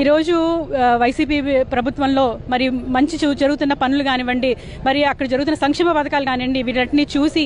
ఈరోజు వైసీపీ ప్రభుత్వంలో మరి మంచి జరుగుతున్న పనులు కానివ్వండి మరి అక్కడ జరుగుతున్న సంక్షేమ పథకాలు కానివ్వండి వీటన్నిటిని చూసి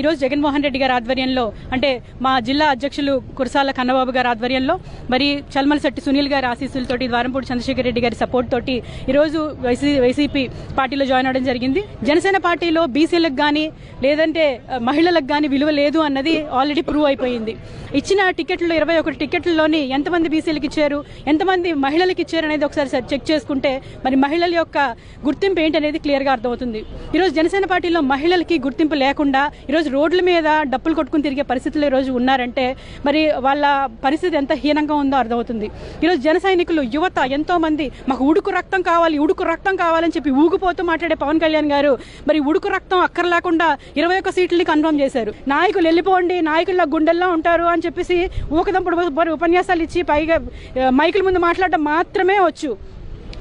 ఈరోజు జగన్మోహన్ రెడ్డి గారి ఆధ్వర్యంలో అంటే మా జిల్లా అధ్యక్షులు కురసాల కన్నబాబు గారి ఆధ్వర్యంలో మరి చల్మలశెట్టి సునీల్ గారి ఆశీస్సులతోటి ద్వారంపూడి చంద్రశేఖర్ రెడ్డి గారి సపోర్ట్ తోటి ఈరోజు వైసీ వైసీపీ పార్టీలో జాయిన్ అవడం జరిగింది. జనసేన పార్టీలో బీసీలకు కానీ లేదంటే మహిళలకు కానీ విలువ లేదు అన్నది ఆల్రెడీ ప్రూవ్ అయిపోయింది. ఇచ్చిన టికెట్లు ఇరవై ఒకటి టికెట్లలోని ఎంతమంది బీసీలకు ఇచ్చారు? ఎంతమంది మహిళలకు ఇచ్చారనేది ఒకసారి చెక్ చేసుకుంటే మరి మహిళల యొక్క గుర్తింపు ఏంటనేది క్లియర్గా అర్థమవుతుంది. ఈరోజు జనసేన పార్టీలో మహిళలకి గుర్తింపు లేకుండా ఈరోజు రోడ్ల మీద డప్పులు కొట్టుకుని తిరిగే పరిస్థితులు ఈరోజు ఉన్నారంటే మరి వాళ్ళ పరిస్థితి ఎంత హీనంగా ఉందో అర్థమవుతుంది. ఈరోజు జన సైనికులు యువత ఎంతో మంది మాకు ఉడుకు రక్తం కావాలి ఉడుకు రక్తం కావాలని చెప్పి ఊగిపోతూ మాట్లాడే పవన్ కళ్యాణ్ గారు మరి ఉడుకు రక్తం అక్కర లేకుండా ఇరవై ఒక్క సీట్లని కన్ఫర్మ్ చేశారు. నాయకులు వెళ్ళిపోండి నాయకుల్లో గుండెల్లో ఉంటారు అని చెప్పేసి ఊకదంపుడు ఉపన్యాసాలు ఇచ్చి పైగా మైకుల ముందు మాట్లాడడం మాత్రమే వచ్చు.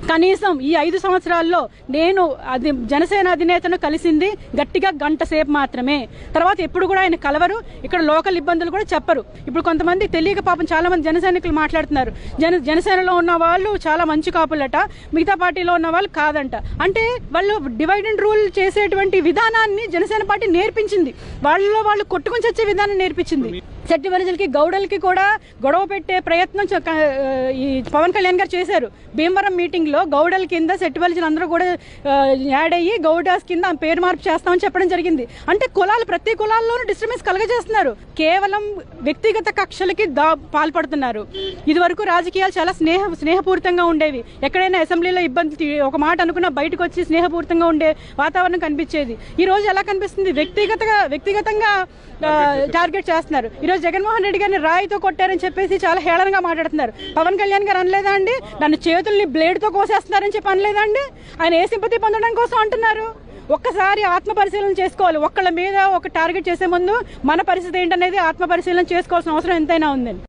కనీసం ఈ ఐదు సంవత్సరాల్లో నేను అది జనసేన అధినేతను కలిసింది గట్టిగా గంట సేపు మాత్రమే. తర్వాత ఎప్పుడు కూడా ఆయన కలవరు. ఇక్కడ లోకల్ ఇబ్బందులు కూడా చెప్పరు. ఇప్పుడు కొంతమంది తెలియక పాపం చాలా మంది మాట్లాడుతున్నారు. జన జనసేనలో ఉన్న వాళ్ళు చాలా మంచి కాపులట. మిగతా పార్టీలో ఉన్న వాళ్ళు కాదంట. అంటే వాళ్ళు డివైడ్ అండ్ రూల్ చేసేటువంటి విధానాన్ని జనసేన పార్టీ నేర్పించింది. వాళ్ళలో వాళ్ళు కొట్టుకుని చచ్చే విధానం నేర్పించింది. శెట్టి వరజలకి గౌడలకి కూడా గొడవ పెట్టే ప్రయత్నం ఈ పవన్ కళ్యాణ్ గారు చేశారు. భీమవరం మీటింగ్లో గౌడల కింద శెట్టి వరజలు అందరూ కూడా యాడ్ అయ్యి గౌడాస్ కింద పేరు మార్పు చేస్తామని చెప్పడం జరిగింది. అంటే కులాలు ప్రతి కులాల్లోనూ డిస్టర్బెన్స్ కలగజేస్తున్నారు. కేవలం వ్యక్తిగత కక్షలకి దా పాల్పడుతున్నారు. ఇది వరకు రాజకీయాలు చాలా స్నేహ స్నేహపూరితంగా ఉండేవి. ఎక్కడైనా అసెంబ్లీలో ఇబ్బంది ఒక మాట అనుకున్నా బయటకు వచ్చి స్నేహపూరితంగా ఉండే వాతావరణం కనిపించేది. ఈ రోజు ఎలా కనిపిస్తుంది? వ్యక్తిగతంగా వ్యక్తిగతంగా టార్గెట్ చేస్తున్నారు. ఈరోజు జగన్మోహన్ రెడ్డి గారిని రాయితో కొట్టారని చెప్పేసి చాలా హేళనగా మాట్లాడుతున్నారు. పవన్ కళ్యాణ్ గారు అనలేదా అండి? నన్ను చేతుల్ని బ్లేడ్తో కోసేస్తున్నారని చెప్పి అనలేదా అండి? ఆయన ఏ సింపతి పొందడం కోసం అంటున్నారు? ఒక్కసారి ఆత్మ పరిశీలన చేసుకోవాలి. ఒక్కళ్ళ మీద ఒక టార్గెట్ చేసే ముందు మన పరిస్థితి ఏంటనేది ఆత్మ పరిశీలన చేసుకోవాల్సిన అవసరం ఎంతైనా ఉందండి.